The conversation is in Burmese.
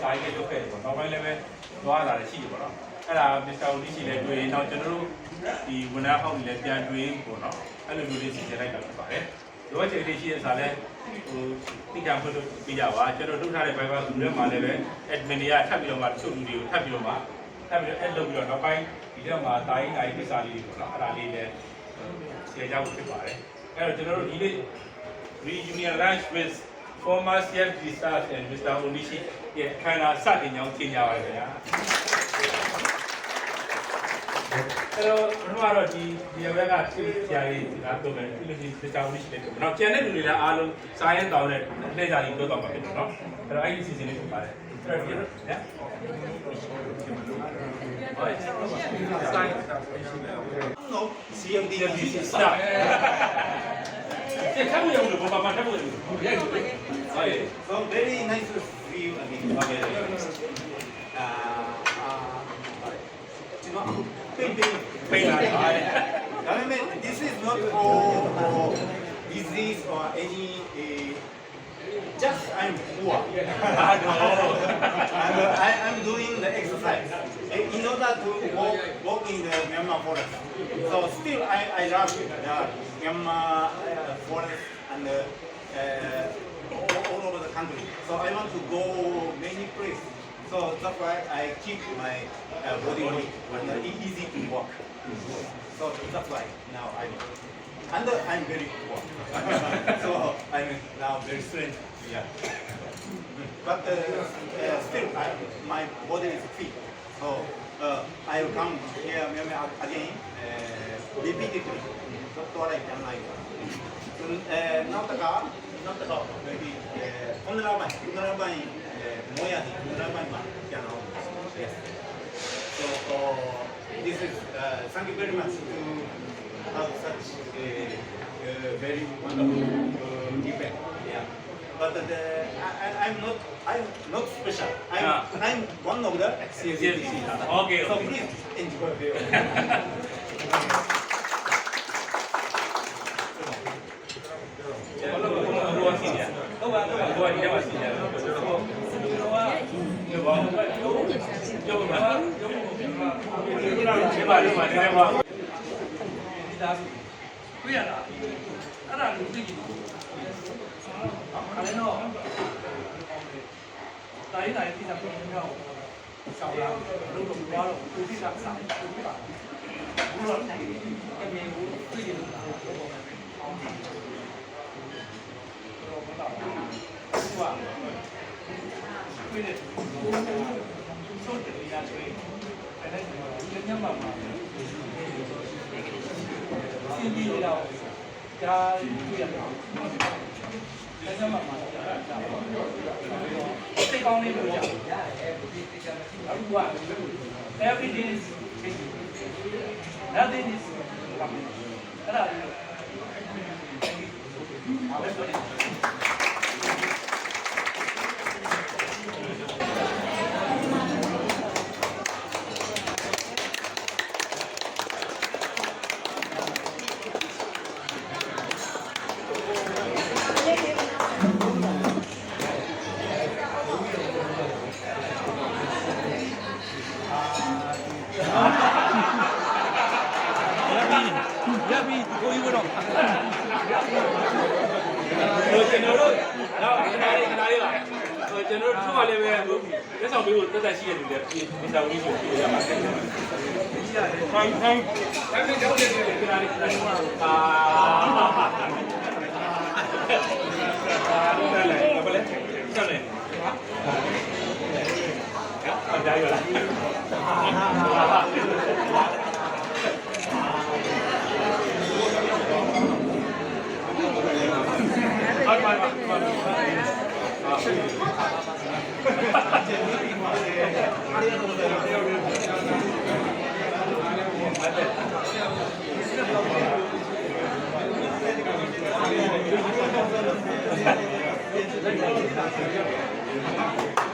စာရေးလုပ်ခဲ့တယ်ပေါ့နောက်ပိုင်းလည်းပဲသွားလာတယ်ရှိတယ်ပေါ့နော်အဲ့ဒါမစ္စတာဦးနီရှိလည်းတွေ့ရင်တော့ကျွန်တော်တို့ဒီဝန်ထမ်းဟောင်းတွေလည်းပြန်တွေ့ပေါ့နော်အဲ့လိုမျိုးလေးစီစဉ်လိုက်တာဖြစ်ပါတယ်လောချေလေးရှိတဲ့စာလည်းဟိုတိကျဖွင့်လို့ပြကြပါကျွန်တော်ထုတ်ထားတဲ့ Viber group ထဲမှာလည်းပဲ admin တွေကထပ်ပြီးတော့မှတချို့လူတွေကိုထပ်ပြီးတော့မှထပ်ပြီးတော့ add လုပ်ပြီးတော့နောက်ပိုင်းဒီထဲမှာတာရင်တာရင်ကိစ္စလေးတွေပေါ့နော်အဲ့ဒါလေးလည်းရှင်းကြဖို့ဖြစ်ပါတယ်အဲ့တော့ကျွန်တော်တို့ဒီနေ့ reunionize with former CF staff and Mr. Onishi ရဲ့ခန္ဓာစတင်ကြောင်းသင်ကြပါရစေဗျာအဲ့တော့ဘယ်တော့တော့ဒီဒီဘက်ကသူဆရာကြီးဒါတော့မယ်ဒီလိုဒီ Mr. Onishi လည်းတော့နော်ကျန်တဲ့လူတွေလည်းအားလုံးစာရင်တောင်းတဲ့လက်ကြကြီးပြောတော့မှာဖြစ်တယ်နော်အဲ့တော့အဲ့ဒီစီစဉ်လေးဖြစ်ပါတယ်အဲ့တော့ဒီနော်ဆိုင် No, CMD CFD staff 这看 So very nice view. see you again. Okay. Uh, uh, you know, pain, pain, pain. I mean, this is not for, for disease or any. Uh, just I'm poor. I'm, I, am doing the exercise in order to walk, walk in the Myanmar forest. So still I, I love it. Yeah. Myanmar uh, forest and uh, uh, all, all over the country. So I want to go many places. So that's why I keep my uh, body weight and uh, easy to walk. So that's why now I'm and uh, I'm very poor. so I'm now very strange. Yeah. But uh, uh, still, I, my body is fit. So uh, I will come here Myanmar again uh, repeatedly. That's what I can like. Uh, not the car, not the car. Maybe uh, on the line, on the line, Moya, on the line, can Yes. So uh, this is uh, thank you very much to have such a, a very wonderful uh, event. Yeah. The, I, I'm not I'm not special. I'm, Ah. I'm one of the CFC. Okay, So okay. please enjoy. တွေ့ရတာအဲ့ဒါကိုသိကြည့်အဲ့ဒါတော့တိုင်းတိုင်းပြည်သာပြည်မြောက်ဆောင်းလာလို့တော့ဘာလို့ကိုသိတာစားကိုသိပါဘူးလို့အမေကိုသိကြလို့လားဘောပေါ်မှာအောင်းတယ်တော့ဘာလို့ဟိုကတွေ့တယ်ဆိုတယ်ရတွေ့အဲ့ဒါကညမှာ မှာစီးပြီးတော့ဒါတွေ့ရတာအဲ့ဒါမှမှာစိတ်ကောင်းလေးလို့ကြာအခုက every day is nothing is coming အဲ့ဒါလေးအဲ့ဒါ ကျွန်တော်တို့တော့ခဏလေးခဏလေးပါဟိုကျွန်တော်တို့ထုကလည်းပဲလက်ဆောင်ပေးဖို့တက်တက်ရှိရလူတွေမစ္စတာဝင်းကိုပြရပါတယ်ဖိုင်ဖိုင်အဲ့ဒီကြောင့်လည်းခဏလေးခဏလေးအာအာလည်းလည်းဘယ်လဲဆက်လေဟာဒါရလား やだ。